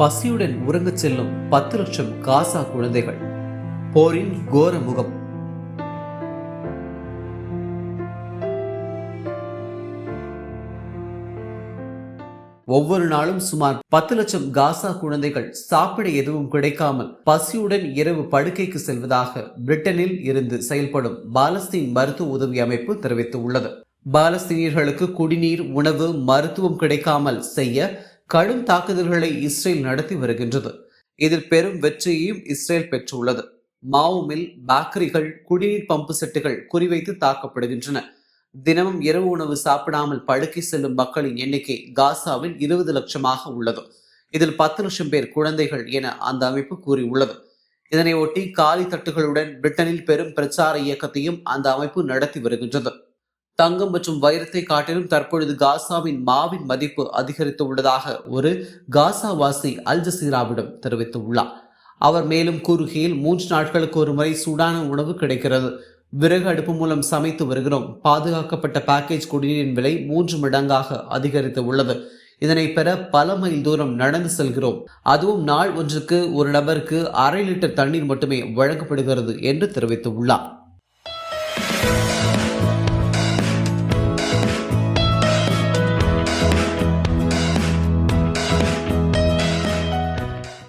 பசியுடன் உறங்கச் செல்லும் பத்து லட்சம் காசா குழந்தைகள். போரின் கோர முகம். ஒவ்வொரு நாளும் சுமார் பத்து லட்சம் காசா குழந்தைகள் சாப்பிட எதுவும் கிடைக்காமல் பசியுடன் இரவு படுக்கைக்கு செல்வதாக பிரிட்டனில் இருந்து செயல்படும் பாலஸ்தீன் மருத்துவ உதவி அமைப்பு தெரிவித்துள்ளது. பாலஸ்தீனியர்களுக்கு குடிநீர் உணவு மருத்துவம் கிடைக்காமல் செய்ய கடும் தாக்குதல்களை இஸ்ரேல் நடத்தி வருகின்றது. இதில் பெரும் வெற்றியையும் இஸ்ரேல் பெற்றுள்ளது. மாவுமில் பேக்கரிகள் குடிநீர் பம்பு செட்டுகள் குறிவைத்து தாக்கப்படுகின்றன. தினமும் இரவு உணவு சாப்பிடாமல் படுக்கை செல்லும் மக்களின் எண்ணிக்கை காசாவில் இருபது லட்சமாக உள்ளது. இதில் பத்து லட்சம் பேர் குழந்தைகள் என அந்த அமைப்பு கூறியுள்ளது. இதனையொட்டி காலி தட்டுகளுடன் பிரிட்டனில் பெரும் பிரச்சார இயக்கத்தையும் அந்த அமைப்பு நடத்தி வருகின்றது. தங்கம் மற்றும் வைரத்தை காட்டிலும் தற்பொழுது காசாவின் மாவின் மதிப்பு அதிகரித்து உள்ளதாக ஒரு காசாவாசி அல் ஜசீராவிடம் தெரிவித்துள்ளார். அவர் மேலும் கூறுகையில் மூன்று நாட்களுக்கு ஒரு முறை சூடான உணவு கிடைக்கிறது. விறகு அடுப்பு மூலம் சமைத்து வருகிறோம். பாதுகாக்கப்பட்ட பேக்கேஜ் குடிநீரின் விலை மூன்று மடங்காக அதிகரித்து உள்ளது. இதனை பெற பல மைல் தூரம் நடந்து செல்கிறோம். அதுவும் நாள் ஒன்றுக்கு ஒரு நபருக்கு அரை லிட்டர் தண்ணீர் மட்டுமே வழங்கப்படுகிறது என்று தெரிவித்துள்ளார்.